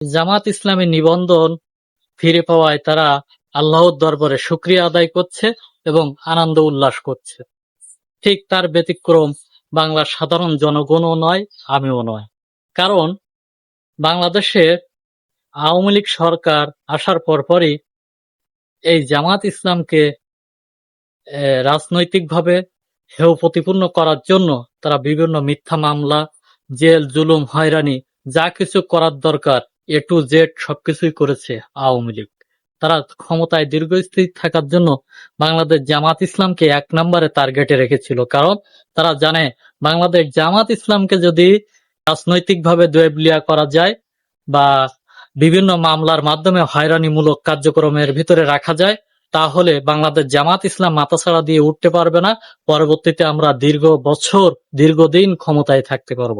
জামাত ইসলামী নিবন্ধন ফিরে পাওয়ায় তারা আল্লাহর দরবারে শুক্রিয়া আদায় করছে এবং আনন্দ উল্লাস করছে। ঠিক তার ব্যতিক্রম বাংলার সাধারণ জনগণও নয়, আমিও নয়। কারণ বাংলাদেশে আওয়ামী লীগ সরকার আসার পরপরই এই জামাত ইসলামকে রাজনৈতিকভাবে হেয় প্রতিপূর্ণ করার জন্য তারা বিভিন্ন মিথ্যা মামলা, জেল, জুলুম, হয়রানি যা কিছু করার দরকার এ টু জেড সবকিছুই করেছে আওয়ামী লীগ। তারা ক্ষমতায় দীর্ঘস্থায়ী থাকার জন্য বাংলাদেশ জামাত ইসলামকে এক নম্বরে টার্গেটে রেখেছিল। কারণ তারা জানে বাংলাদেশ জামাত ইসলামকে যদি রাজনৈতিকভাবে দোয়েবলিয়া করা যায় বা বিভিন্ন মামলার মাধ্যমে হয়রানিমূলক কার্যক্রমের ভিতরে রাখা যায়, তাহলে বাংলাদেশ জামাত ইসলাম মাথাছাড়া দিয়ে উঠতে পারবে না। পরবর্তীতে আমরা দীর্ঘ বছর, দীর্ঘদিন ক্ষমতায় থাকতে পারব।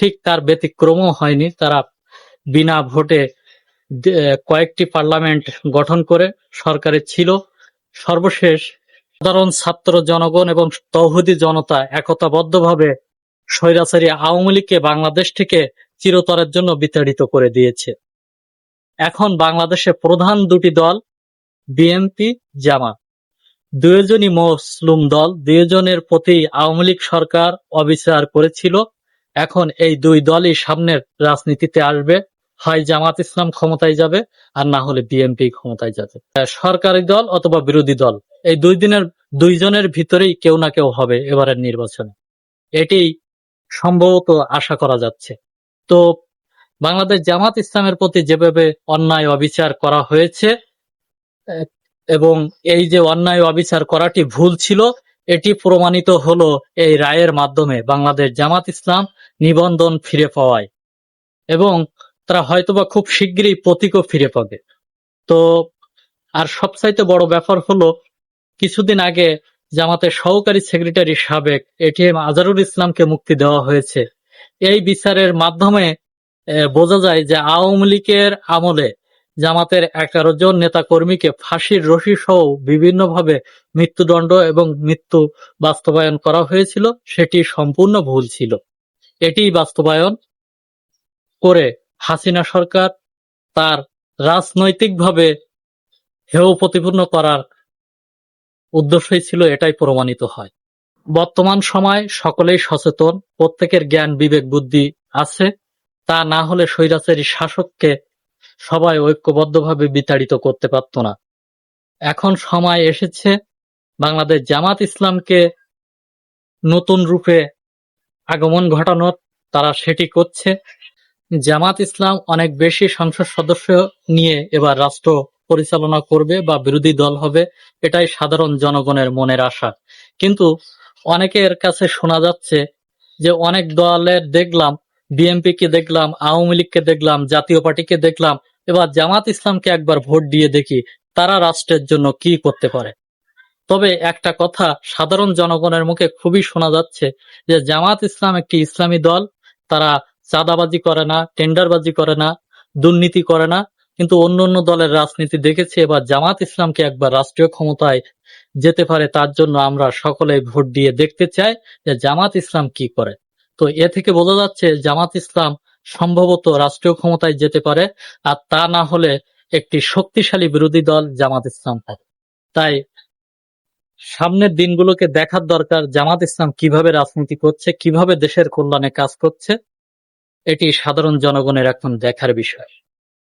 ঠিক তার ব্যতিক্রমও হয়নি। তারা বিনা ভোটে কয়েকটি পার্লামেন্ট গঠন করে সরকারে ছিল। সর্বশেষ সাধারণ ছাত্র জনগণ এবং তৌহুদি জনতা একতাবদ্ধভাবে স্বৈরাচারী আওয়ামী লীগকে বাংলাদেশ থেকে চিরতরের জন্য বিতাড়িত করে দিয়েছে। এখন বাংলাদেশে প্রধান দুটি দল, বিএনপি, জামাত। দুইজনই মুসলিম দল, দুইজনের প্রতি আওয়ামী লীগ সরকার অবিচার করেছিল। এখন এই দুই দলই সামনের রাজনীতিতে আসবে। হয় জামাত ইসলাম ক্ষমতায় যাবে আর না হলে বিএনপি ক্ষমতায় যাবে। সরকারি দল অথবা বিরোধী দল, এই দুই দিনের দুইজনের ভিতরেই কেউ না কেউ হবে এবারের নির্বাচনে। এটি সম্ভবত আশা করা যাচ্ছে। তো বাংলাদেশ জামাত ইসলামের প্রতি যেভাবে অন্যায় অবিচার করা হয়েছে এবং এই যে অন্যায় অবিচার করাটি ভুল ছিল, এটি প্রমাণিত হলো এই রায়ের মাধ্যমে বাংলাদেশ জামাত ইসলাম নিবন্ধন ফিরে পাওয়ায়। এবং তারা হয়তোবা খুব শিগগিরই প্রতীকও ফিরে পাবে। তো, আর সবচাইতে বড় ব্যাপার হলো, কিছুদিন আগে জামাতের সহকারী সেক্রেটারি সাবেক এটিএম আজারুল ইসলামকে মুক্তি দেওয়া হয়েছে। এই বিচারের মাধ্যমে বোঝা যায় যে আওয়ামী লীগের আমলে জামাতের এগারো জন নেতা কর্মীকে ফাঁসির রশি সহ বিভিন্নভাবে মৃত্যুদণ্ড এবং মৃত্যু বাস্তবায়ন করা হয়েছিল, সেটি সম্পূর্ণ ভুল ছিল। এটি বাস্তবায়ন করে হাসিনা সরকার তার রাজনৈতিকভাবে হেয় প্রতিপূর্ণ করার উদ্দেশ্যই ছিল এটাই প্রমাণিত হয়। বর্তমান সময় সকলেই সচেতন, প্রত্যেকের জ্ঞান, বিবেক, বুদ্ধি আছে। তা না হলে স্বৈরাচারী শাসককে সবাই ঐক্যবদ্ধভাবে বিতাড়িত করতে পারত না। এখন সময় এসেছে বাংলাদেশ জামাত ইসলামকে নতুন রূপে আগমন ঘটানোর। তারা সেটি করছে। জামাত ইসলাম অনেক বেশি সংসদ সদস্য নিয়ে এবার রাষ্ট্র পরিচালনা করবে বা বিরোধী দল হবে, এটাই সাধারণ জনগণের মনের আশা। কিন্তু অনেকের কাছে শোনা যাচ্ছে যে অনেক দলের দেখলাম বিএনপি কে দেখলাম, আওয়ামী লীগকে দেখলাম, জাতীয় পার্টিকে দেখলাম, এবার জামাত ইসলামকে একবার ভোট দিয়ে দেখি তারা রাষ্ট্রের জন্য কি করতে পারে। তবে একটা কথা সাধারণ জনগণের মুখে খুবই শোনা যাচ্ছে যে জামাত ইসলাম একটি ইসলামী দল, তারা চাঁদাবাজি করে না, টেন্ডারবাজি করে না, দুর্নীতি করে না, কিন্তু অন্য অন্য দলের রাজনীতি দেখেছি। এবার জামাত ইসলামকে একবার রাষ্ট্রীয় ক্ষমতায় যেতে পারে, তার জন্য আমরা সকলে ভোট দিয়ে দেখতে চাই যে জামাত ইসলাম কি করে। তো এ থেকে বোঝা যাচ্ছে জামাত ইসলাম সম্ভবত রাষ্ট্রীয় ক্ষমতায় যেতে পারে, আর তা না হলে একটি শক্তিশালী বিরোধী দল জামাত ইসলাম হবে। তাই সামনের দিনগুলোকে দেখার দরকার, জামাত ইসলাম কীভাবে রাজনীতি করছে, কীভাবে দেশের কল্যাণে কাজ করছে। এটি সাধারণ জনগণের এখন দেখার বিষয়।